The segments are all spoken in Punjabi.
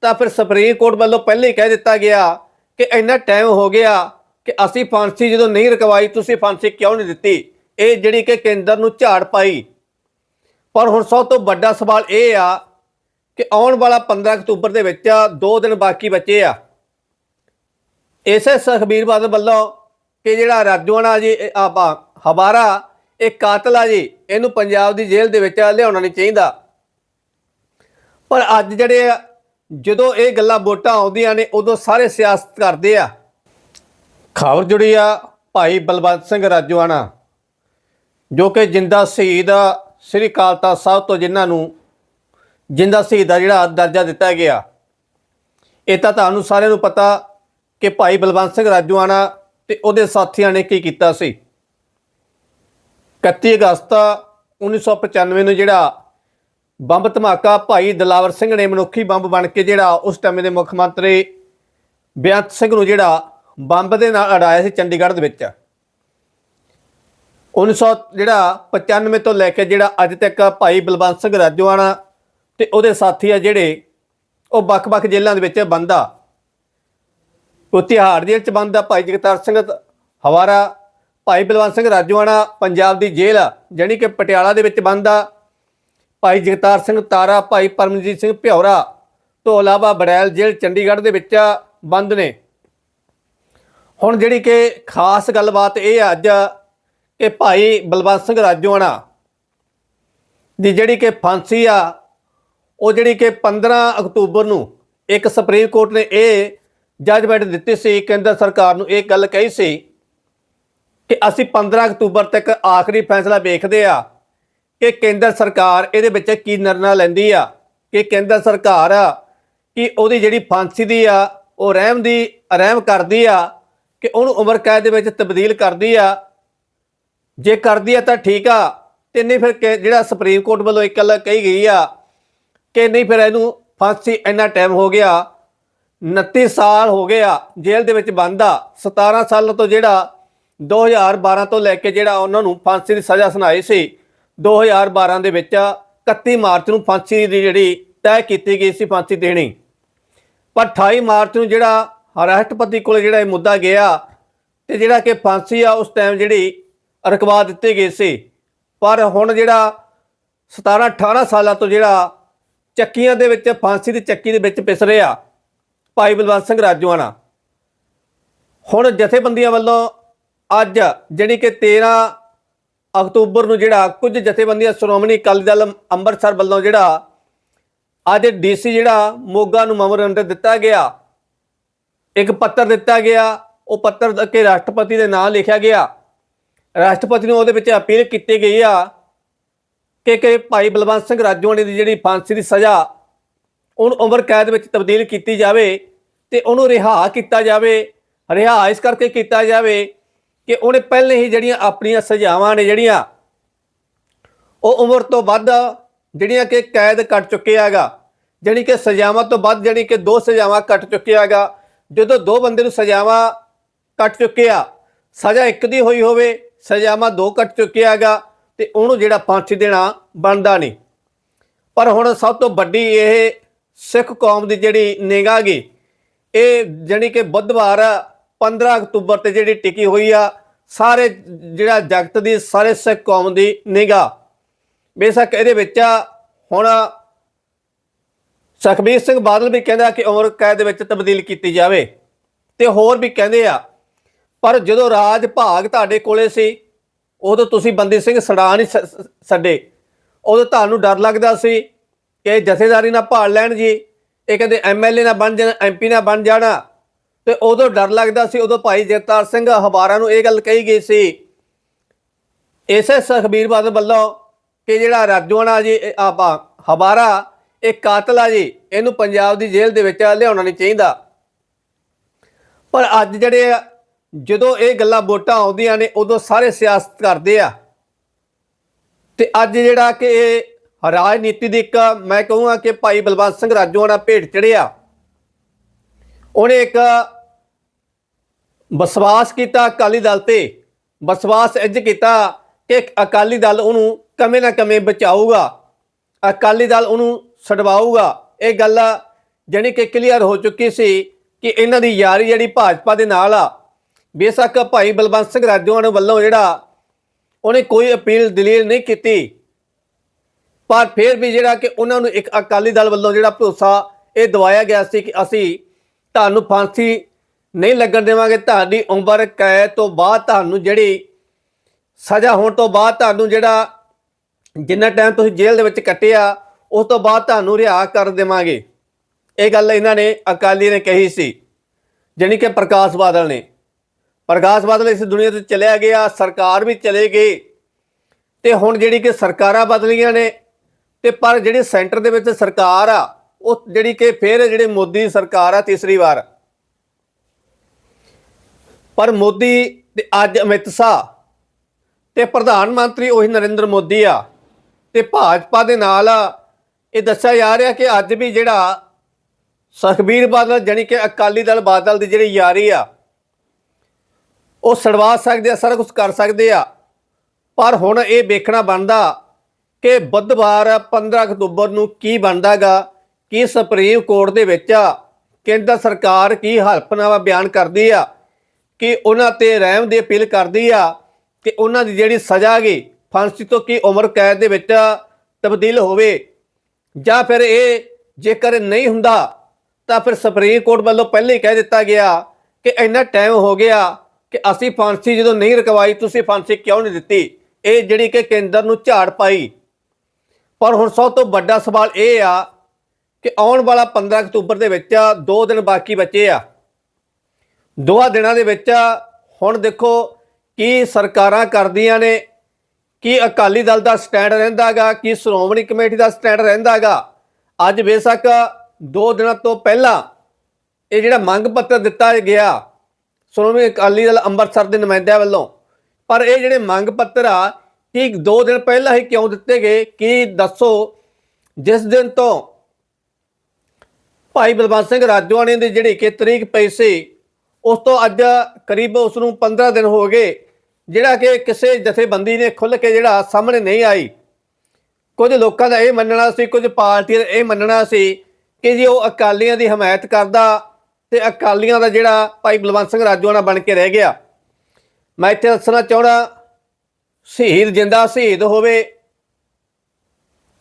ਤਾਂ ਫਿਰ ਸੁਪਰੀਮ ਕੋਰਟ ਵੱਲੋਂ ਪਹਿਲੇ ਹੀ ਕਹਿ ਦਿੱਤਾ ਗਿਆ ਕਿ ਇੰਨਾ ਟਾਈਮ ਹੋ ਗਿਆ ਕਿ ਅਸੀਂ ਫਾਂਸੀ ਜਦੋਂ ਨਹੀਂ ਰਕਵਾਈ ਤੁਸੀਂ ਫਾਂਸੀ ਕਿਉਂ ਨਹੀਂ ਦਿੱਤੀ? ਇਹ ਜਿਹੜੀ ਕਿ ਕੇਂਦਰ ਨੂੰ ਝਾੜ ਪਾਈ। ਪਰ ਹੁਣ ਸਭ ਤੋਂ ਵੱਡਾ ਸਵਾਲ ਇਹ ਆ ਕਿ ਆਉਣ ਵਾਲਾ 15 ਅਕਤੂਬਰ ਦੇ ਵਿੱਚ 2 ਦਿਨ ਬਾਕੀ ਬਚੇ ਆ। ਇਸੇ ਸੁਖਬੀਰ ਬਾਦਲ ਵੱਲੋਂ ਕਿ ਜਿਹੜਾ ਰਾਜਵਾਨਾ ਜੀ ਇਹ ਹਵਾਰਾ ਇਹ ਕਾਤਲ ਆ ਜੀ ਇਹਨੂੰ ਪੰਜਾਬ ਦੀ ਜੇਲ੍ਹ ਦੇ ਵਿੱਚ ਲਿਆਉਣਾ ਨਹੀਂ ਚਾਹੀਦਾ। ਪਰ ਅੱਜ ਜਿਹੜੇ ਆ, ਜਦੋਂ ਇਹ ਗੱਲਾਂ ਵੋਟਾਂ ਆਉਂਦੀਆਂ ਨੇ, ਉਦੋਂ ਸਾਰੇ ਸਿਆਸਤ ਕਰਦੇ ਆ। ਖਬਰ ਜੁੜੀ ਆ ਭਾਈ ਬਲਵੰਤ ਸਿੰਘ ਰਾਜਵਾਨਾ ਜੋ ਕਿ ਜਿੰਦਾ ਸ਼ਹੀਦ ਆ, ਸ੍ਰੀ ਅਕਾਲ ਤਖਤ ਸਾਹਿਬ ਤੋਂ ਜਿਨ੍ਹਾਂ ਨੂੰ ਜਿੰਦਾ ਸ਼ਹੀਦ ਦਾ ਜਿਹੜਾ ਦਰਜਾ ਦਿੱਤਾ ਗਿਆ। ਇਹ ਤਾਂ ਤੁਹਾਨੂੰ ਸਾਰਿਆਂ ਨੂੰ ਪਤਾ ਕਿ ਭਾਈ ਬਲਵੰਤ ਸਿੰਘ ਰਾਜਵਾਨਾ ਤੇ ਉਹਦੇ ਸਾਥੀਆਂ ਨੇ ਕੀ ਕੀਤਾ ਸੀ। 31 ਅਗਸਤ 1995 ਨੂੰ ਜਿਹੜਾ ਬੰਬ ਧਮਾਕਾ, ਭਾਈ ਦਲਾਵਰ ਸਿੰਘ ਨੇ ਮਨੁੱਖੀ ਬੰਬ ਬਣ ਕੇ ਜਿਹੜਾ ਉਸ ਟਾਈਮ ਦੇ ਮੁੱਖ ਮੰਤਰੀ ਬੇਅੰਤ ਸਿੰਘ ਨੂੰ ਜਿਹੜਾ ਬੰਬ ਦੇ ਨਾਲ ਅੜਾਇਆ ਸੀ ਚੰਡੀਗੜ੍ਹ ਦੇ ਵਿੱਚ। 1900 ਜਿਹੜਾ 95 ਤੋਂ ਲੈ ਕੇ ਜਿਹੜਾ ਅੱਜ ਤੱਕ ਭਾਈ ਬਲਵੰਤ ਸਿੰਘ ਰਾਜਵਾਨਾ ਤੇ ਉਹਦੇ ਸਾਥੀ ਆ ਜਿਹੜੇ, ਉਹ ਵੱਖ-ਵੱਖ ਜੇਲ੍ਹਾਂ ਦੇ ਵਿੱਚ ਬੰਦ ਉਹ ਤਿਹਾੜ ਜੇਲ੍ਹ ਚ ਬੰਦ ਭਾਈ ਜਗਤਾਰ ਸਿੰਘ ਹਵਾਰਾ, ਭਾਈ ਬਲਵੰਤ ਸਿੰਘ ਰਾਜੋਆਣਾ, ਪੰਜਾਬ ਦੀ ਜੇਲ੍ਹ ਆ, ਜਾਣੀ ਕਿ ਪਟਿਆਲਾ ਦੇ ਵਿੱਚ ਬੰਦ ਭਾਈ ਜਗਤਾਰ ਸਿੰਘ ਤਾਰਾ, ਭਾਈ ਪਰਮਜੀਤ ਸਿੰਘ ਭਿਉਰਾ ਤੋਂ ਇਲਾਵਾ ਬੜੈਲ ਜੇਲ੍ਹ ਚੰਡੀਗੜ੍ਹ ਦੇ ਵਿੱਚ ਬੰਦ ਨੇ। ਹੁਣ ਜਿਹੜੀ ਕਿ ਖਾਸ ਗੱਲਬਾਤ ਇਹ ਆ ਅੱਜ ਕਿ ਭਾਈ ਬਲਵੰਤ ਸਿੰਘ ਰਾਜੋਆਣਾ ਦੀ ਜਿਹੜੀ ਕਿ ਫਾਂਸੀ ਆ, ਉਹ ਜਿਹੜੀ ਕਿ 15 ਅਕਤੂਬਰ ਨੂੰ ਇੱਕ ਸੁਪਰੀਮ ਕੋਰਟ ਨੇ ਇਹ ਜੱਜਮੈਂਟ ਦਿੱਤੀ ਸੀ, ਕੇਂਦਰ ਸਰਕਾਰ ਨੂੰ ਇਹ ਗੱਲ ਕਹੀ ਸੀ ਕਿ ਅਸੀਂ 15 ਅਕਤੂਬਰ ਤੱਕ ਆਖਰੀ ਫੈਸਲਾ ਵੇਖਦੇ ਆ ਕਿ ਕੇਂਦਰ ਸਰਕਾਰ ਇਹਦੇ ਵਿੱਚ ਕੀ ਨਿਰਣਾ ਲੈਂਦੀ ਆ, ਕਿ ਕੇਂਦਰ ਸਰਕਾਰ ਕਿ ਉਹਦੀ ਜਿਹੜੀ ਫਾਂਸੀ ਦੀ ਆ, ਉਹ ਰਹਿਮ ਦੀ, ਰਹਿਮ ਕਰਦੀ ਆ, ਕਿ ਉਹਨੂੰ ਉਮਰ ਕੈਦ ਦੇ ਵਿੱਚ ਤਬਦੀਲ ਕਰਦੀ ਆ। ਜੇ ਕਰਦੀ ਆ ਤਾਂ ਠੀਕ ਆ, ਤੇ ਨਹੀਂ ਫਿਰ ਜਿਹੜਾ ਸੁਪਰੀਮ ਕੋਰਟ ਵੱਲੋਂ ਇੱਕ ਗੱਲ ਕਹੀ ਗਈ ਆ, ਕਿ ਨਹੀਂ ਫਿਰ ਇਹਨੂੰ ਫਾਂਸੀ ਇੰਨਾ ਟਾਈਮ ਹੋ ਗਿਆ 29 ਸਾਲ ਹੋ ਗਿਆ ਜੇਲ੍ਹ ਦੇ ਵਿੱਚ ਬੰਦ ਆ 17 ਸਾਲ ਤੋਂ ਜਿਹੜਾ 2012 ਤੋਂ ਲੈ ਕੇ ਜਿਹੜਾ ਉਹਨਾਂ ਨੂੰ ਫਾਂਸੀ ਦੀ ਸਜ਼ਾ ਸੁਣਾਈ ਸੀ 2012 ਦੇ ਵਿੱਚ 31 ਮਾਰਚ ਨੂੰ ਫਾਂਸੀ ਦੀ ਜਿਹੜੀ ਤੈਅ ਕੀਤੀ ਗਈ ਸੀ ਫਾਂਸੀ ਦੇਣੀ। ਪਰ 28 ਮਾਰਚ ਨੂੰ ਜਿਹੜਾ ਰਾਸ਼ਟਰਪਤੀ ਕੋਲ ਜਿਹੜਾ ਇਹ ਮੁੱਦਾ ਗਿਆ ਤੇ ਜਿਹੜਾ ਕਿ ਫਾਂਸੀ ਆ, ਉਸ ਟਾਈਮ ਜਿਹੜੀ ਰਕਵਾ ਦਿੱਤੀ ਗਈ ਸੀ। ਪਰ ਹੁਣ ਜਿਹੜਾ 17 18 ਸਾਲਾਂ ਤੋਂ ਜਿਹੜਾ ਚੱਕੀਆਂ ਦੇ ਵਿੱਚ, ਫਾਂਸੀ ਦੀ ਚੱਕੀ ਦੇ ਵਿੱਚ ਪਿਸ ਰਿਹਾ ਭਾਈ ਬਲਵੰਤ ਸਿੰਘ ਰਾਜਵਾਨਾ ਹੁਣ ਜਥੇਬੰਦੀਆਂ ਵੱਲੋਂ ਅੱਜ ਜਿਹੜੀ ਕਿ 13 ਅਕਤੂਬਰ ਨੂੰ ਜਿਹੜਾ ਕੁਝ ਜਥੇਬੰਦੀਆਂ, ਸ਼੍ਰੋਮਣੀ ਅਕਾਲੀ ਦਲ ਅੰਮ੍ਰਿਤਸਰ ਵੱਲੋਂ ਜਿਹੜਾ ਅੱਜ ਡੀਸੀ ਜਿਹੜਾ ਮੋਗਾ ਨੂੰ ਮੈਮੋਰੰਡਮ ਦਿੱਤਾ ਗਿਆ, ਇੱਕ ਪੱਤਰ ਦਿੱਤਾ ਗਿਆ, ਉਹ ਪੱਤਰ ਕੇ ਰਾਸ਼ਟਰਪਤੀ ਦੇ ਨਾਂ ਲਿਖਿਆ ਗਿਆ। ਰਾਸ਼ਟਰਪਤੀ ਨੂੰ ਉਹਦੇ ਵਿੱਚ ਅਪੀਲ ਕੀਤੀ ਗਈ ਆ ਕਿ ਕਿ ਭਾਈ ਬਲਵੰਤ ਸਿੰਘ ਰਾਜਵਾਨੀ ਦੀ ਜਿਹੜੀ ਫਾਂਸੀ ਦੀ ਸਜ਼ਾ, ਉਹਨੂੰ ਉਮਰ ਕੈਦ ਵਿੱਚ ਤਬਦੀਲ ਕੀਤੀ ਜਾਵੇ ਤੇ ਉਹਨੂੰ ਰਿਹਾ ਕੀਤਾ ਜਾਵੇ, ਰਿਹਾ ਇਸ ਕਰਕੇ ਕੀਤਾ ਜਾਵੇ ਕਿ ਉਹਨੇ ਪਹਿਲੇ ਹੀ ਜਿਹੜੀਆਂ ਆਪਣੀਆਂ ਸਜ਼ਾਵਾਂ ਨੇ ਜਿਹੜੀਆਂ, ਉਹ ਉਮਰ ਤੋਂ ਵੱਧ ਜਿਹੜੀਆਂ ਕਿ ਕੈਦ ਕੱਟ ਚੁੱਕਿਆ ਹੈਗਾ ਜਿਹੜੀ ਕਿ ਸਜ਼ਾਵਾਂ ਤੋਂ ਵੱਧ ਜਿਹੜੀ ਕਿ ਦੋ ਸਜ਼ਾਵਾਂ ਕੱਟ ਚੁੱਕਿਆ ਹੈਗਾ। ਜਦੋਂ ਦੋ ਬੰਦੇ ਨੂੰ ਸਜ਼ਾਵਾਂ ਕੱਟ ਚੁੱਕਿਆ, ਸਜ਼ਾ ਇੱਕ ਦੀ ਹੋਈ ਹੋਵੇ, ਸਜ਼ਾਵਾਂ ਦੋ ਕੱਟ ਚੁੱਕਿਆ ਹੈਗਾ ਤੇ ਉਹਨੂੰ ਜਿਹੜਾ ਫਾਂਸੀ ਦੇਣਾ ਬਣਦਾ ਨਹੀਂ। ਪਰ ਹੁਣ ਸਭ ਤੋਂ ਵੱਡੀ ਇਹ ਸਿੱਖ ਕੌਮ ਦੀ ਜਿਹੜੀ ਨਿਗਾਹ ਗਈ ਇਹ ਜਾਣੀ ਕਿ ਬੁੱਧਵਾਰ 15 ਅਕਤੂਬਰ ਤੇ ਜਿਹੜੀ ਟਿਕੀ ਹੋਈ ਆ, ਸਾਰੇ ਜਿਹੜਾ ਜਗਤ ਦੀ, ਸਾਰੇ ਸਿੱਖ ਕੌਮ ਦੀ ਨਿਗਾਹ। ਬੇਸ਼ੱਕ ਇਹਦੇ ਵਿੱਚ ਹੁਣ ਸੁਖਬੀਰ ਸਿੰਘ ਬਾਦਲ ਵੀ ਕਹਿੰਦਾ ਕਿ ਉਮਰ ਕੈਦ ਵਿੱਚ ਤਬਦੀਲ ਕੀਤੀ ਜਾਵੇ। ਤੇ ਹੋਰ ਵੀ ਕਹਿੰਦੇ ਆ, ਪਰ ਜਦੋਂ ਰਾਜ ਭਾਗ ਤੁਹਾਡੇ ਕੋਲੇ ਸੀ, ਉਦੋਂ ਤੁਸੀਂ ਬੰਦੀ ਸਿੰਘ ਸੜਾ ਨਹੀਂ ਸ- ਛੱਡੇ। ਉਦੋਂ ਤੁਹਾਨੂੰ ਡਰ ਲੱਗਦਾ ਸੀ ਕਿ ਜਥੇਦਾਰੀ ਨਾਲ ਭਾਲ ਲੈਣ ਜੀ, ਇਹ ਕਹਿੰਦੇ ਐਮਐਲਏ ਨਾ ਬਣ ਜਾਣਾ ਐਮਪੀ ਨਾ ਬਣ ਜਾਣਾ। ਤੇ ਉਦੋਂ ਡਰ ਲੱਗਦਾ ਸੀ ਉਦੋਂ ਭਾਈ ਜਗਤਾਰ ਸਿੰਘ ਹਵਾਰਾ ਨੂੰ ਇਹ ਗੱਲ ਕਹੀ ਗਈ ਸੀ। ਇਸੇ ਸੁਖਬੀਰ ਬਾਦਲ ਵੱਲੋਂ ਕਿ ਜਿਹੜਾ ਰਾਜਵਾਨਾ ਜੀ ਆਪਾਂ ਹਵਾਰਾ ਇਹ ਕਾਤਲ ਆ ਜੀ ਇਹਨੂੰ ਪੰਜਾਬ ਦੀ ਜੇਲ੍ਹ ਦੇ ਵਿੱਚ ਲਿਆਉਣਾ ਨਹੀਂ ਚਾਹੀਦਾ। ਪਰ ਅੱਜ ਜਿਹੜੇ ਆ, ਜਦੋਂ ਇਹ ਗੱਲਾਂ ਵੋਟਾਂ ਆਉਂਦੀਆਂ ਨੇ ਉਦੋਂ ਸਾਰੇ ਸਿਆਸਤ ਕਰਦੇ ਆ। ਤੇ ਅੱਜ ਜਿਹੜਾ ਕਿ ਇਹ ਰਾਜਨੀਤੀ ਦੀ ਇੱਕ ਮੈਂ ਕਹੂੰਗਾ ਕਿ ਭਾਈ ਬਲਵੰਤ ਸਿੰਘ ਰਾਜੋਆਣਾ ਭੇਟ ਚੜਿਆ ਉਹਨੇ ਇੱਕ ਵਿਸ਼ਵਾਸ ਕੀਤਾ ਅਕਾਲੀ ਦਲ ਤੇ, ਵਿਸ਼ਵਾਸ ਇੰਜ ਕੀਤਾ ਕਿ ਅਕਾਲੀ ਦਲ ਉਹਨੂੰ ਕਮੇ ਨਾ ਕਮੇ ਬਚਾਊਗਾ, ਅਕਾਲੀ ਦਲ ਉਹਨੂੰ ਛਡਵਾਊਗਾ। ਇਹ ਗੱਲ ਜਾਣੀ ਕਿ ਕਲੀਅਰ ਹੋ ਚੁੱਕੀ ਸੀ ਕਿ ਇਹਨਾਂ ਦੀ ਯਾਰੀ ਜਿਹੜੀ ਭਾਜਪਾ ਦੇ ਨਾਲ ਆ, ਬੇਸ਼ੱਕ ਭਾਈ ਬਲਵੰਤ ਸਿੰਘ ਰਾਜੋਆਣ ਵੱਲੋਂ ਜਿਹੜਾ ਉਹਨੇ ਕੋਈ ਅਪੀਲ ਦਲੀਲ ਨਹੀਂ ਕੀਤੀ, ਪਰ ਫਿਰ ਵੀ ਜਿਹੜਾ ਕਿ ਉਹਨਾਂ ਨੂੰ ਇੱਕ ਅਕਾਲੀ ਦਲ ਵੱਲੋਂ ਜਿਹੜਾ ਭਰੋਸਾ ਇਹ ਦਵਾਇਆ ਗਿਆ ਸੀ ਕਿ ਅਸੀਂ ਤੁਹਾਨੂੰ ਫਾਂਸੀ ਨਹੀਂ ਲੱਗਣ ਦੇਵਾਂਗੇ, ਤੁਹਾਡੀ ਉਮਰ ਕੈਦ ਤੋਂ ਬਾਅਦ ਤੁਹਾਨੂੰ ਜਿਹੜੀ ਸਜ਼ਾ ਹੋਣ ਤੋਂ ਬਾਅਦ ਤੁਹਾਨੂੰ ਜਿਹੜਾ ਜਿੰਨਾ ਟਾਈਮ ਤੁਸੀਂ ਜੇਲ੍ਹ ਦੇ ਵਿੱਚ ਕੱਟਿਆ, ਉਸ ਤੋਂ ਬਾਅਦ ਤੁਹਾਨੂੰ ਰਿਹਾ ਕਰ ਦੇਵਾਂਗੇ। ਇਹ ਗੱਲ ਇਹਨਾਂ ਨੇ ਅਕਾਲੀ ਨੇ ਕਹੀ ਸੀ, ਜਾਣੀ ਕਿ ਪ੍ਰਕਾਸ਼ ਬਾਦਲ ਨੇ। ਪ੍ਰਕਾਸ਼ ਬਾਦਲ ਇਸ ਦੁਨੀਆ ਤੋਂ ਚਲਿਆ ਗਿਆ ਸਰਕਾਰ ਵੀ ਚਲੇ ਗਈ, ਤੇ ਹੁਣ ਜਿਹੜੀ ਕਿ ਸਰਕਾਰਾਂ ਬਦਲੀਆਂ ਨੇ, ਤੇ ਪਰ ਜਿਹੜੀ ਸੈਂਟਰ ਦੇ ਵਿੱਚ ਸਰਕਾਰ ਆ, ਉਹ ਜਿਹੜੀ ਕਿ ਫਿਰ ਜਿਹੜੇ ਮੋਦੀ ਦੀ ਸਰਕਾਰ ਆ ਤੀਸਰੀ ਵਾਰ ਪਰ ਮੋਦੀ ਤੇ ਅੱਜ ਅਮਿਤ ਸ਼ਾਹ ਤੇ ਪ੍ਰਧਾਨ ਮੰਤਰੀ ਉਹੀ ਨਰਿੰਦਰ ਮੋਦੀ ਆ ਤੇ ਭਾਜਪਾ ਦੇ ਨਾਲ ਇਹ ਦੱਸਿਆ ਜਾ ਰਿਹਾ ਕਿ ਅੱਜ ਵੀ ਜਿਹੜਾ ਸੁਖਬੀਰ ਬਾਦਲ ਜਾਣੀ ਕਿ ਅਕਾਲੀ ਦਲ ਬਾਦਲ ਦੀ ਜਿਹੜੀ ਯਾਰੀ ਆ, ਉਹ ਸੜਵਾ ਸਕਦੇ ਆ, ਸਾਰਾ ਕੁਝ ਕਰ ਸਕਦੇ ਆ। ਪਰ ਹੁਣ ਇਹ ਵੇਖਣਾ ਬਣਦਾ ਕਿ ਬੁੱਧਵਾਰ 15 ਅਕਤੂਬਰ ਨੂੰ ਕੀ ਬਣਦਾਗਾ, ਕੀ ਸੁਪਰੀਮ ਕੋਰਟ ਦੇ ਵਿੱਚ ਕੇਂਦਰ ਸਰਕਾਰ ਕੀ ਹਲਫਨਾਮਾ ਬਿਆਨ ਕਰਦੀ ਆ ਕਿ ਉਹਨਾਂ ਤੇ ਰਹਿਮ ਦੀ ਅਪੀਲ ਕਰਦੀ ਆ ਕਿ ਉਹਨਾਂ ਦੀ ਜਿਹੜੀ ਸਜ਼ਾ ਗਈ ਫਾਂਸੀ ਤੋਂ ਕੀ ਉਮਰ ਕੈਦ ਦੇ ਵਿੱਚ ਤਬਦੀਲ ਹੋਵੇ। ਜਾਂ ਫਿਰ ਇਹ ਜੇਕਰ ਨਹੀਂ ਹੁੰਦਾ, ਤਾਂ ਫਿਰ ਸੁਪਰੀਮ ਕੋਰਟ ਵੱਲੋਂ ਪਹਿਲੇ ਹੀ ਕਹਿ ਦਿੱਤਾ ਗਿਆ ਕਿ ਇੰਨਾ ਟਾਈਮ ਹੋ ਗਿਆ ਕਿ ਅਸੀਂ ਫਾਂਸੀ ਜਦੋਂ ਨਹੀਂ ਰਕਵਾਈ, ਤੁਸੀਂ ਫਾਂਸੀ ਕਿਉਂ ਨਹੀਂ ਦਿੱਤੀ? ਇਹ ਜਿਹੜੀ ਕਿ ਕੇਂਦਰ ਨੂੰ ਝਾੜ ਪਾਈ। ਪਰ ਹੁਣ ਸਭ ਤੋਂ ਵੱਡਾ ਸਵਾਲ ਇਹ ਆ ਕਿ ਆਉਣ ਵਾਲਾ 15 ਅਕਤੂਬਰ ਦੇ ਵਿੱਚ ਦੋ ਦਿਨ ਬਾਕੀ ਬਚੇ ਆ। ਦੋਹਾਂ ਦਿਨਾਂ ਦੇ ਵਿੱਚ ਹੁਣ ਦੇਖੋ ਕੀ ਸਰਕਾਰਾਂ ਕਰਦੀਆਂ ਨੇ, ਕੀ ਅਕਾਲੀ ਦਲ ਦਾ ਸਟੈਂਡ ਰਹਿੰਦਾਗਾ, ਕੀ ਸ਼੍ਰੋਮਣੀ ਕਮੇਟੀ ਦਾ ਸਟੈਂਡ ਰਹਿੰਦਾਗਾ। ਅੱਜ ਬੇਸ਼ੱਕ ਦੋ ਦਿਨਾਂ ਤੋਂ ਪਹਿਲਾਂ ਇਹ ਜਿਹੜਾ ਮੰਗ ਪੱਤਰ ਦਿੱਤਾ ਗਿਆ, ਸ਼੍ਰੋਮਣੀ ਅਕਾਲੀ ਦਲ ਅੰਮ੍ਰਿਤਸਰ ਦੇ ਨੁਮਾਇੰਦਿਆਂ ਵੱਲੋਂ, ਪਰ ਇਹ ਜਿਹੜੇ ਮੰਗ ਪੱਤਰ ਆ, ਕਿ ਦੋ ਦਿਨ ਪਹਿਲਾਂ ਹੀ ਕਿਉਂ ਦਿੱਤੇ ਗਏ, ਕੀ ਦੱਸੋ? ਜਿਸ ਦਿਨ ਤੋਂ ਭਾਈ ਬਲਵੰਤ ਸਿੰਘ ਰਾਜਵਾਨੇ ਦੀ ਜਿਹੜੀ ਕਿ ਤਰੀਕ ਪਈ ਸੀ ਉਸ ਤੋਂ ਅੱਜ ਕਰੀਬ ਉਸ ਨੂੰ 15 ਦਿਨ ਹੋ ਗਏ, ਜਿਹੜਾ ਕਿ ਕਿਸੇ ਜਥੇਬੰਦੀ ਨੇ ਖੁੱਲ ਕੇ ਜਿਹੜਾ ਸਾਹਮਣੇ ਨਹੀਂ ਆਈ। ਕੁਝ ਲੋਕਾਂ ਦਾ ਇਹ ਮੰਨਣਾ ਸੀ, ਕੁਝ ਪਾਰਟੀਆਂ ਦਾ ਇਹ ਮੰਨਣਾ ਸੀ ਕਿ ਜੀ ਉਹ ਅਕਾਲੀਆਂ ਦੀ ਹਮਾਇਤ ਕਰਦਾ ਤੇ ਅਕਾਲੀਆਂ ਦਾ ਜਿਹੜਾ ਭਾਈ ਬਲਵੰਤ ਸਿੰਘ ਰਾਜਵਾਨਾ ਬਣ ਕੇ ਰਹਿ ਗਿਆ। ਮੈਂ ਇੱਥੇ ਦੱਸਣਾ ਚਾਹਣਾ ਸ਼ਹੀਦ ਜਿੰਦਾ ਸ਼ਹੀਦ ਹੋਵੇ,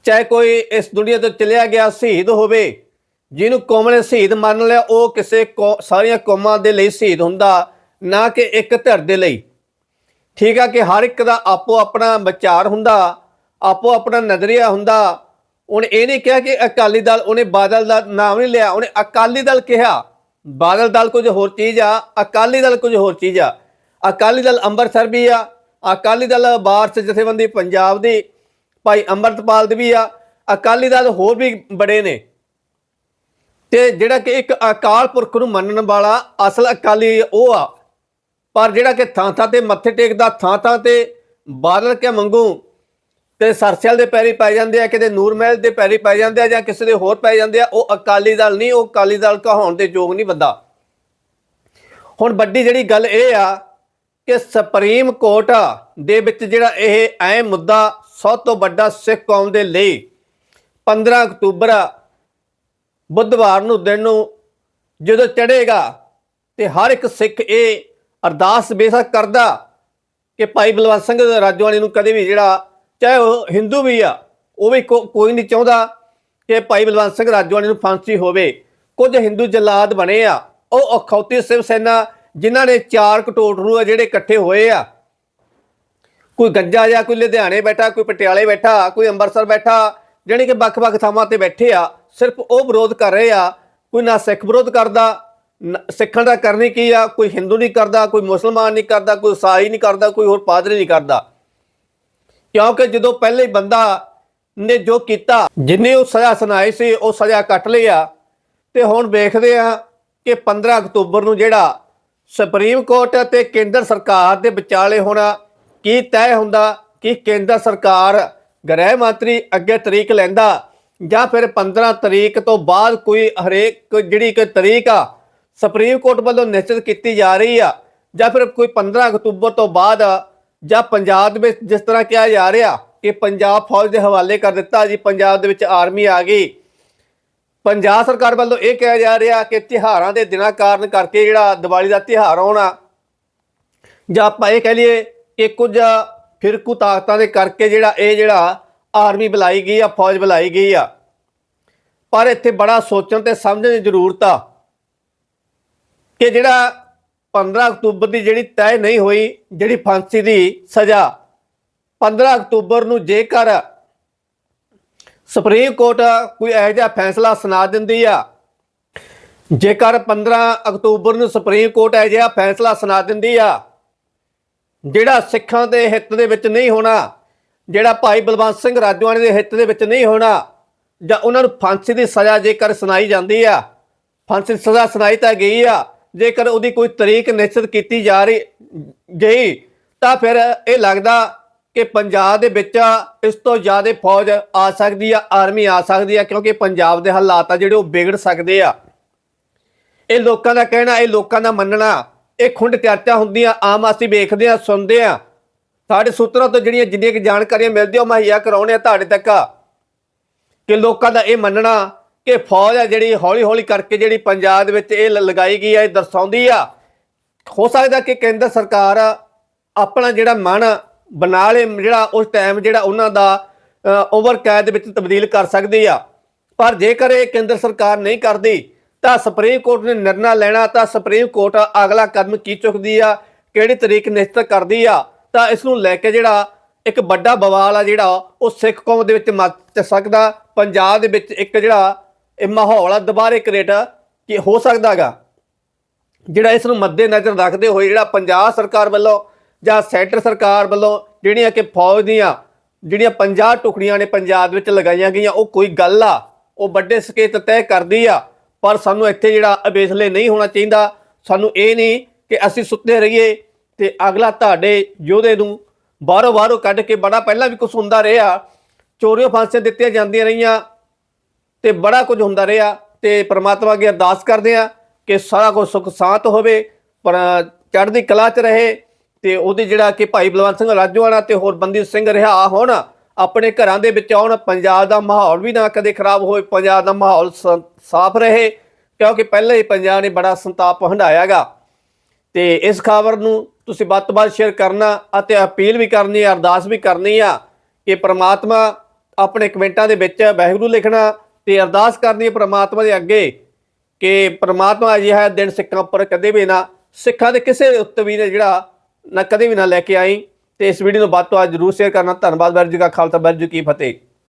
ਚਾਹੇ ਕੋਈ ਇਸ ਦੁਨੀਆ ਤੋਂ ਚਲਿਆ ਗਿਆ ਸ਼ਹੀਦ ਹੋਵੇ ਜਿਹਨੂੰ ਕੌਮ ਨੇ ਸ਼ਹੀਦ ਮੰਨ ਲਿਆ, ਉਹ ਕਿਸੇ ਕੌ- ਸਾਰੀਆਂ ਕੌਮਾਂ ਦੇ ਲਈ ਸ਼ਹੀਦ ਹੁੰਦਾ, ਨਾ ਕਿ ਇੱਕ ਧਿਰ ਦੇ ਲਈ। ਠੀਕ ਆ ਕਿ ਹਰ ਇੱਕ ਦਾ ਆਪੋ ਆਪਣਾ ਵਿਚਾਰ ਹੁੰਦਾ, ਆਪੋ ਆਪਣਾ ਨਜ਼ਰੀਆ ਹੁੰਦਾ। ਉਹਨੇ ਇਹ ਨਹੀਂ ਕਿਹਾ ਕਿ ਅਕਾਲੀ ਦਲ, ਉਹਨੇ ਬਾਦਲ ਦਾ ਨਾਮ ਨਹੀਂ ਲਿਆ, ਉਹਨੇ ਅਕਾਲੀ ਦਲ ਕਿਹਾ। ਬਾਦਲ ਦਲ ਕੁਝ ਹੋਰ ਚੀਜ਼ ਆ, ਅਕਾਲੀ ਦਲ ਕੁਝ ਹੋਰ ਚੀਜ਼ ਆ। ਅਕਾਲੀ ਦਲ ਅੰਮ੍ਰਿਤਸਰ ਵੀ ਆ, ਅਕਾਲੀ ਦਲ ਬਾਰਸ ਜਥੇਬੰਦੀ ਪੰਜਾਬ ਦੀ, ਭਾਈ ਅੰਮ੍ਰਿਤਪਾਲ ਦੀ ਵੀ ਆ। ਅਕਾਲੀ ਦਲ ਹੋਰ ਵੀ ਬੜੇ ਨੇ। ਤੇ ਜਿਹੜਾ ਕਿ ਇੱਕ ਅਕਾਲ ਪੁਰਖ ਨੂੰ ਮੰਨਣ ਵਾਲਾ ਅਸਲ ਅਕਾਲੀ ਉਹ ਆ। ਪਰ ਜਿਹੜਾ ਕਿ ਥਾਂ ਥਾਂ ਤੇ ਮੱਥੇ ਟੇਕਦਾ ਥਾਂ ਥਾਂ ਤੇ ਬਾਦਲ ਕੇ ਮੰਗੂ ਤੇ ਸਰਸਲ ਦੇ ਪੈਰੀ ਪੈ ਜਾਂਦੇ ਆ, ਕਿਤੇ ਨੂਰ ਮਹਿਲ ਦੇ ਪੈਰੀ ਪੈ ਜਾਂਦੇ ਆ ਜਾਂ ਕਿਸੇ ਦੇ ਹੋਰ ਪੈ ਜਾਂਦੇ ਆ, ਉਹ ਅਕਾਲੀ ਦਲ ਨਹੀਂ, ਉਹ ਅਕਾਲੀ ਦਲ ਕਹਾਉਣ ਦੇ ਯੋਗ ਨਹੀਂ ਬੰਦਾ। ਹੁਣ ਵੱਡੀ ਜਿਹੜੀ ਗੱਲ ਇਹ ਆ ਕਿ ਸੁਪਰੀਮ ਕੋਰਟ ਦੇ ਵਿੱਚ ਜਿਹੜਾ ਇਹ ਅਹਿਮ ਮੁੱਦਾ ਸਭ ਤੋਂ ਵੱਡਾ ਸਿੱਖ ਕੌਮ ਦੇ ਲਈ 15 ਅਕਤੂਬਰ ਬੁੱਧਵਾਰ ਨੂੰ ਦਿਨ ਨੂੰ ਜਦੋਂ ਚੜ੍ਹੇਗਾ ਤੇ ਹਰ ਇੱਕ ਸਿੱਖ ਇਹ ਅਰਦਾਸ ਬੇਸ਼ੱਕ ਕਰਦਾ ਕਿ ਭਾਈ ਬਲਵੰਤ ਸਿੰਘ ਰਾਜਵਾਨੀ ਨੂੰ ਕਦੇ ਵੀ ਜਿਹੜਾ, ਚਾਹੇ ਉਹ ਹਿੰਦੂ ਵੀ ਆ, ਉਹ ਵੀ ਕੋ- ਕੋਈ ਨਹੀਂ ਚਾਹੁੰਦਾ ਕਿ ਭਾਈ ਬਲਵੰਤ ਸਿੰਘ ਰਾਜਵਾਨੀ ਨੂੰ ਫਾਂਸੀ ਹੋਵੇ। ਕੁਝ ਹਿੰਦੂ ਜਲਾਦ ਬਣੇ ਆ, ਉਹ ਅਖੌਤੀ ਸਿਵ ਸੈਨਾ ਜਿਨ੍ਹਾਂ ਨੇ ਚਾਰ ਕਟੋਟਰੂ ਆ ਜਿਹੜੇ ਇਕੱਠੇ ਹੋਏ ਆ। ਕੋਈ ਗੰਜਾ ਜਾਂ ਕੋਈ ਲੁਧਿਆਣੇ ਬੈਠਾ, ਕੋਈ ਪਟਿਆਲੇ ਬੈਠਾ, ਕੋਈ ਅੰਮ੍ਰਿਤਸਰ ਬੈਠਾ ਜਾਣੀ ਕਿ ਵੱਖ-ਵੱਖ ਥਾਵਾਂ ਤੇ ਬੈਠੇ ਆ, ਸਿਰਫ ਉਹ ਵਿਰੋਧ ਕਰ ਰਹੇ ਆ, ਕੋਈ ਨਾ ਸਿੱਖ ਵਿਰੋਧ ਕਰਦਾ, ਨਾ- ਸਿੱਖਾਂ ਦਾ ਕਰਨੀ ਕੀ ਆ, ਕੋਈ ਹਿੰਦੂ ਨਹੀਂ ਕਰਦਾ, ਕੋਈ ਮੁਸਲਮਾਨ ਨਹੀਂ ਕਰਦਾ, ਕੋਈ ਈਸਾਈ ਨਹੀਂ ਕਰਦਾ, ਕੋਈ ਹੋਰ ਪਾਦਰੀ ਨਹੀਂ ਕਰਦਾ। ਕਿਉਂਕਿ ਜਦੋਂ ਪਹਿਲੇ ਬੰਦਾ ਨੇ ਜੋ ਕੀਤਾ, ਜਿੰਨੇ ਉਹ ਸਜ਼ਾ ਸੁਣਾਈ ਸੀ, ਉਹ ਸਜ਼ਾ ਕੱਟ ਲਈ ਆ। ਤੇ ਹੁਣ ਵੇਖਦੇ ਆ ਕਿ 15 ਅਕਤੂਬਰ ਨੂੰ ਜਿਹੜਾ ਸੁਪਰੀਮ ਕੋਰਟ ਅਤੇ ਕੇਂਦਰ ਸਰਕਾਰ ਦੇ ਵਿਚਾਲੇ ਹੋਣਾ ਕੀ ਤੈਅ ਹੁੰਦਾ, ਕਿ ਕੇਂਦਰ ਸਰਕਾਰ ਗ੍ਰਹਿ ਮੰਤਰੀ ਅੱਗੇ ਤਰੀਕ ਲੈਂਦਾ ਜਾਂ ਫਿਰ 15 ਤਰੀਕ ਤੋਂ ਬਾਅਦ ਕੋਈ ਹਰੇਕ ਜਿਹੜੀ ਕੋਈ ਤਰੀਕ ਆ, ਸੁਪਰੀਮ ਕੋਰਟ ਵੱਲੋਂ ਨਿਸ਼ਚਿਤ ਕੀਤੀ ਜਾ ਰਹੀ ਆ, ਜਾਂ ਫਿਰ ਕੋਈ 15 ਅਕਤੂਬਰ ਤੋਂ ਬਾਅਦ, ਜਾਂ ਪੰਜਾਬ ਦੇ ਵਿੱਚ ਜਿਸ ਤਰ੍ਹਾਂ ਕਿਹਾ ਜਾ ਰਿਹਾ ਕਿ ਪੰਜਾਬ ਫੌਜ ਦੇ ਹਵਾਲੇ ਕਰ ਦਿੱਤਾ ਜੀ, ਪੰਜਾਬ ਦੇ ਵਿੱਚ ਆਰਮੀ ਆ ਗਈ। ਪੰਜਾਬ ਸਰਕਾਰ ਵੱਲੋਂ ਇਹ ਕਿਹਾ ਜਾ ਰਿਹਾ ਕਿ ਤਿਹਾਰਾਂ ਦੇ ਦਿਨਾਂ ਕਾਰਨ ਕਰਕੇ ਜਿਹੜਾ ਦੀਵਾਲੀ ਦਾ ਤਿਹਾਰ ਆਉਣਾ, ਜਾਂ ਆਪਾਂ ਇਹ ਕਹਿ ਲਈਏ ਕਿ ਕੁਝ ਫਿਰਕੂ ਤਾਕਤਾਂ ਦੇ ਕਰਕੇ ਜਿਹੜਾ ਇਹ ਜਿਹੜਾ ਆਰਮੀ ਬੁਲਾਈ ਗਈ ਆ, ਫੌਜ ਬੁਲਾਈ ਗਈ ਆ। ਪਰ ਇੱਥੇ ਬੜਾ ਸੋਚਣ ਤੇ ਸਮਝਣ ਦੀ ਜ਼ਰੂਰਤ ਆ ਕਿ ਜਿਹੜਾ 15 ਅਕਤੂਬਰ ਦੀ ਜਿਹੜੀ ਤੈਅ ਨਹੀਂ ਹੋਈ, ਜਿਹੜੀ ਫਾਂਸੀ ਦੀ ਸਜ਼ਾ 15 ਅਕਤੂਬਰ ਨੂੰ ਜੇਕਰ ਸੁਪਰੀਮ ਕੋਰਟ ਕੋਈ ਇਹੋ ਜਿਹਾ ਫੈਸਲਾ ਸੁਣਾ ਦਿੰਦੀ ਆ, ਜੇਕਰ 15 ਅਕਤੂਬਰ ਨੂੰ ਸੁਪਰੀਮ ਕੋਰਟ ਇਹੋ ਜਿਹਾ ਫੈਸਲਾ ਸੁਣਾ ਦਿੰਦੀ ਆ ਜਿਹੜਾ ਸਿੱਖਾਂ ਦੇ ਹਿੱਤ ਦੇ ਵਿੱਚ ਨਹੀਂ ਹੋਣਾ, ਜਿਹੜਾ ਭਾਈ ਬਲਵੰਤ ਸਿੰਘ ਰਾਜਵਾਨੇ ਦੇ ਹਿੱਤ ਦੇ ਵਿੱਚ ਨਹੀਂ ਹੋਣਾ, ਜਾਂ ਉਹਨਾਂ ਨੂੰ ਫਾਂਸੀ ਦੀ ਸਜ਼ਾ ਜੇਕਰ ਸੁਣਾਈ ਜਾਂਦੀ ਆ, ਫਾਂਸੀ ਦੀ ਸਜ਼ਾ ਸੁਣਾਈ ਤਾਂ ਗਈ ਆ, ਜੇਕਰ ਉਹਦੀ ਕੋਈ ਤਰੀਕ ਨਿਸ਼ਚਿਤ ਕੀਤੀ ਜਾ ਰਹੀ, ਗਈ, ਤਾਂ ਫਿਰ ਇਹ ਲੱਗਦਾ ਕਿ ਪੰਜਾਬ ਦੇ ਵਿੱਚ ਇਸ ਤੋਂ ਜ਼ਿਆਦਾ ਫੌਜ ਆ ਸਕਦੀ ਆ, ਆਰਮੀ ਆ ਸਕਦੀ ਆ, ਕਿਉਂਕਿ ਪੰਜਾਬ ਦੇ ਹਾਲਾਤ ਆ ਜਿਹੜੇ ਉਹ ਵਿਗੜ ਸਕਦੇ ਆ। ਇਹ ਲੋਕਾਂ ਦਾ ਕਹਿਣਾ, ਇਹ ਲੋਕਾਂ ਦਾ ਮੰਨਣਾ ਇਹ ਖੁੰਡ ਚਰਚਾ ਹੁੰਦੀਆਂ, ਆਮ ਅਸੀਂ ਵੇਖਦੇ ਆ, ਸੁਣਦੇ ਆ। ਸਾਡੇ ਸੂਤਰਾਂ ਤੋਂ ਜਿਹੜੀਆਂ ਜਿੰਨੀਆਂ ਕਿ ਜਾਣਕਾਰੀਆਂ ਮਿਲਦੀਆਂ, ਉਹ ਮੁਹੱਈਆ ਕਰਾਉਣੇ ਆ ਤੁਹਾਡੇ ਤੱਕ। ਕਿ ਲੋਕਾਂ ਦਾ ਇਹ ਮੰਨਣਾ ਕਿ ਫੌਜ ਆ ਜਿਹੜੀ ਹੌਲੀ ਹੌਲੀ ਕਰਕੇ ਜਿਹੜੀ ਪੰਜਾਬ ਦੇ ਵਿੱਚ ਇਹ ਲ- ਲਗਾਈ ਗਈ ਆ, ਇਹ ਦਰਸਾਉਂਦੀ ਆ। ਹੋ ਸਕਦਾ ਕਿ ਕੇਂਦਰ ਸਰਕਾਰ ਆਪਣਾ ਜਿਹੜਾ ਮਨ ਬਣਾ ਲੇ, ਜਿਹੜਾ ਉਸ ਟਾਈਮ ਜਿਹੜਾ ਉਹਨਾਂ ਦਾ ਓਵਰ ਕੈਦ ਵਿੱਚ ਤਬਦੀਲ ਕਰ ਸਕਦੀ ਆ। ਪਰ ਜੇਕਰ ਇਹ ਕੇਂਦਰ ਸਰਕਾਰ ਨਹੀਂ ਕਰਦੀ ਤਾਂ ਸੁਪਰੀਮ ਕੋਰਟ ਨੇ ਨਿਰਣਾ ਲੈਣਾ ਤਾਂ ਸੁਪਰੀਮ ਕੋਰਟ ਅਗਲਾ ਕਦਮ ਕੀ ਚੁੱਕਦੀ ਆ? ਕਿਹੜੀ ਤਰੀਕ ਨਿਸ਼ਚਿਤ ਕਰਦੀ ਆ? ਤਾਂ ਇਸ ਨੂੰ ਲੈ ਕੇ ਜਿਹੜਾ ਇੱਕ ਵੱਡਾ ਬਵਾਲ ਆ ਜਿਹੜਾ, ਉਹ ਸਿੱਖ ਕੌਮ ਦੇ ਵਿੱਚ ਮੱਚ ਸਕਦਾ। ਪੰਜਾਬ ਦੇ ਵਿੱਚ ਇੱਕ ਜਿਹੜਾ ਇਹ ਮਾਹੌਲ ਆ, ਦੁਬਾਰੇ ਕ੍ਰੀਏਟ ਕਿ ਹੋ ਸਕਦਾਗਾ ਜਿਹੜਾ ਇਸ ਨੂੰ ਮੱਦੇ ਨਜ਼ਰ ਰੱਖਦੇ ਹੋਏ ਜਿਹੜਾ ਪੰਜਾਬ ਸਰਕਾਰ ਵੱਲੋਂ ਜਾਂ ਸੈਂਟਰ ਸਰਕਾਰ ਵੱਲੋਂ ਜਿਹੜੀਆਂ ਕਿ ਫੌਜ ਦੀਆਂ, ਜਿਹੜੀਆਂ 50 ਟੁਕੜੀਆਂ ਨੇ ਪੰਜਾਬ ਵਿੱਚ ਲਗਾਈਆਂ ਗਈਆਂ, ਉਹ ਕੋਈ ਗੱਲ ਆ? ਉਹ ਵੱਡੇ ਸਕੇਤ ਤੈਅ ਕਰਦੀ ਆ। ਪਰ ਸਾਨੂੰ ਇੱਥੇ ਜਿਹੜਾ ਅਵੇਸਲੇ ਨਹੀਂ ਹੋਣਾ ਚਾਹੀਦਾ, ਸਾਨੂੰ ਇਹ ਨਹੀਂ ਕਿ ਅਸੀਂ ਸੁੱਤੇ ਰਹੀਏ ਤੇ ਅਗਲਾ ਤੁਹਾਡੇ ਯੋਧੇ ਨੂੰ ਬਾਹਰੋਂ ਬਾਹਰੋਂ ਕੱਢ ਕੇ ਬੜਾ ਪਹਿਲਾਂ ਵੀ ਕੁਝ ਹੁੰਦਾ ਰਿਹਾ, ਚੋਰੀਆਂ ਫਾਂਸੀਆਂ ਦਿੱਤੀਆਂ ਜਾਂਦੀਆਂ ਰਹੀਆਂ ਤੇ ਬੜਾ ਕੁਝ ਹੁੰਦਾ ਰਿਹਾ ਤੇ ਪ੍ਰਮਾਤਮਾ ਅੱਗੇ ਅਰਦਾਸ ਕਰਦੇ ਆ ਕਿ ਸਾਰਾ ਕੁਝ ਸੁਖ ਸਾਂਤ ਹੋਵੇ, ਪਰ ਚੜ੍ਹਦੀ ਕਲਾ 'ਚ ਰਹੇ ਤੇ ਉਹਦੇ ਜਿਹੜਾ ਕਿ ਭਾਈ ਬਲਵੰਤ ਸਿੰਘ ਰਾਜੋਆਣਾ ਤੇ ਹੋਰ ਬੰਦੀ ਸਿੰਘ ਰਿਹਾ ਹੋਣ ਆਪਣੇ ਘਰਾਂ ਦੇ ਵਿੱਚ ਆਉਣ, ਪੰਜਾਬ ਦਾ ਮਾਹੌਲ ਵੀ ਨਾ ਕਦੇ ਖਰਾਬ ਹੋਏ, ਪੰਜਾਬ ਦਾ ਮਾਹੌਲ ਸ- ਸਾਫ਼ ਰਹੇ, ਕਿਉਂਕਿ ਪਹਿਲਾਂ ਹੀ ਪੰਜਾਬ ਨੇ ਬੜਾ ਸੰਤਾਪ ਹੰਡਾਇਆਗਾ ਤੇ ਇਸ ਖਬਰ ਨੂੰ ਤੁਸੀਂ ਵੱਧ ਤੋਂ ਵੱਧ ਸ਼ੇਅਰ ਕਰਨਾ ਅਤੇ ਅਪੀਲ ਵੀ ਕਰਨੀ ਹੈ ਅਰਦਾਸ ਵੀ ਕਰਨੀ ਆ ਕਿ ਪ੍ਰਮਾਤਮਾ ਆਪਣੇ ਕਮੈਂਟਾਂ ਦੇ ਵਿੱਚ ਵਾਹਿਗੁਰੂ ਲਿਖਣਾ ਤੇ ਅਰਦਾਸ ਕਰਨੀ ਹੈ ਪ੍ਰਮਾਤਮਾ ਦੇ ਅੱਗੇ ਕਿ ਪ੍ਰਮਾਤਮਾ ਅਜਿਹਾ ਦਿਨ ਸਿੱਖਾਂ ਉੱਪਰ ਕਦੇ ਵੀ ਨਾ, ਸਿੱਖਾਂ ਦੇ ਕਿਸੇ ਉੱਤੇ ਵੀ ਨਾ ਜਿਹੜਾ, ਨਾ ਕਦੇ ਵੀ ਨਾ ਲੈ ਕੇ ਆਈ। ਤੇ ਇਸ ਵੀਡੀਓ ਨੂੰ ਵੱਧ ਤੋਂ ਵੱਧ ਜਰੂਰ ਸ਼ੇਅਰ ਕਰਨਾ। ਧੰਨਵਾਦ ਵਾਹਿਗੁਰੂ ਜੀ ਕਾ ਖਾਲਸਾ ਵਾਹਿਗੁਰੂ ਜੀ ਕੀ ਫਤਿਹ।